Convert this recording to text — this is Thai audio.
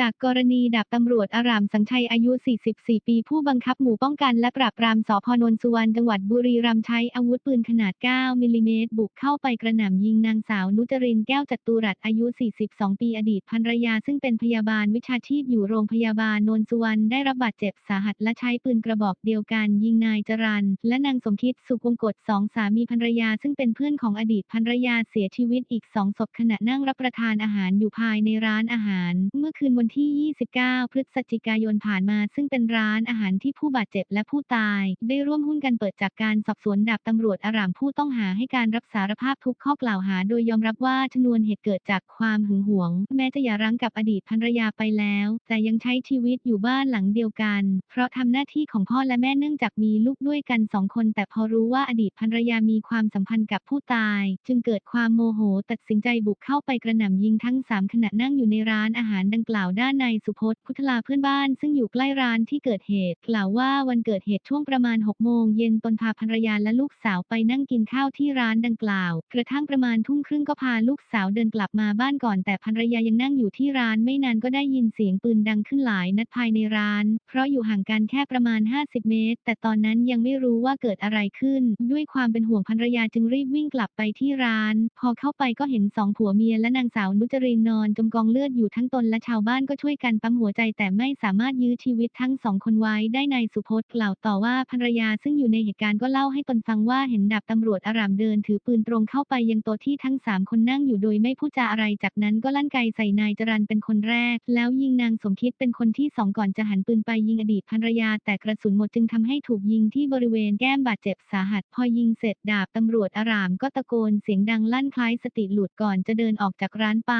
จากกรณีดาบตำรวจอารามสังชัยอายุ 44 ปี ผู้บังคับหมู่ป้องกันและปราบปรามสพนนสุวรรณจังหวัดบุรีรัมย์ใช้อาวุธปืนขนาด 9 มิลลิเมตร บุกเข้าไปกระหน่ำยิงนางสาวนุจรินแก้วจัตุรัสอายุ 42 ปีอดีตภรรยา ซึ่งเป็นพยาบาลวิชาชีพอยู่โรงพยาบาลนนสุวรรณได้รับบาดเจ็บสาหัสและใช้ปืนกระบอกเดียวกันยิงนายจรันและนางสมคิดสุขวงกฎสองสามีภรรยา ซึ่งเป็นเพื่อนของอดีตภรรยาเสียชีวิตอีกสองศพขณะนั่งรับประทานอาหารอยู่ภายในร้านอาหาร เมื่อคืนวันที่ 29 พฤศจิกายนผ่านมา ซึ่งเป็นร้านอาหารที่ผู้บาดเจ็บและผู้ตาย ได้ร่วมหุ้นกันเปิดจากการสอบสวนดาบตำรวจอารามผู้ต้องหาให้การรับสารภาพทุกข้อกล่าวหา โดยยอมรับว่าชนวนเหตุเกิดจากความหึงหวง แม้จะหย่าร้างกับอดีตภรรยาไปแล้ว แต่ยังใช้ชีวิตอยู่บ้านหลังเดียวกัน เพราะทำหน้าที่ของพ่อและแม่เนื่องจากมีลูกด้วยกันสองคน แต่พอรู้ว่าอดีตภรรยามีความสัมพันธ์กับผู้ตาย จึงเกิดความโมโหตัดสินใจบุกเข้าไปกระหน่ำยิงทั้งสามขณะนั่งอยู่ในร้านอาหารดังกล่าวด้านในสุพจน์พุทธลาเพื่อนบ้านซึ่งอยู่ใกล้ร้านที่เกิดเหตุ กล่าวว่าวันเกิดเหตุช่วงประมาณ 6 โมงเย็นตนพาภรรยาและลูกสาวไปนั่งกินข้าวที่ร้านดังกล่าว กระทั่งประมาณทุ่มครึ่งก็พาลูกสาวเดินกลับมาบ้านก่อน แต่ภรรยายังนั่งอยู่ที่ร้านไม่นานก็ได้ยินเสียงปืนดังขึ้นหลายนัดภายในร้าน เพราะอยู่ห่างกันแค่ประมาณ 50 เมตร แต่ตอนนั้นยังไม่รู้ว่าเกิดอะไรขึ้น ด้วยความเป็นห่วงภรรยาจึงรีบวิ่งกลับไปที่ร้าน พอเข้าไปก็เห็นสองผัวเมียและนางสาวนุจรินนอนจมกองเลือดอยู่ทั้งตนและชาวบ้านก็ช่วยกันปั๊มหัวใจแต่ไม่สามารถยื้อชีวิตทั้งสองคนไว้ได้นายสุพจน์กล่าวต่อว่าภรรยาซึ่งอยู่ในเหตุการณ์ก็เล่าให้ตนฟังว่าเห็นดาบตำรวจอารามเดินถือปืนตรงเข้าไปยังโต๊ะที่ทั้งสามคนนั่งอยู่โดยไม่พูดจาอะไรจากนั้นก็ลั่นไกใส่นายจรันเป็นคนแรก แล้วยิงนางสมคิดเป็นคนที่สองก่อนจะหันปืนไปยิงอดีตภรรยา แต่กระสุนหมดจึงทำให้ถูกยิงที่บริเวณแก้มบาดเจ็บสาหัส พอยิงเสร็จดาบตำรวจอารามก็ตะโกนเสียงดังลั่นคล้ายสติหลุดก่อนจะเดินออกจากร้านไป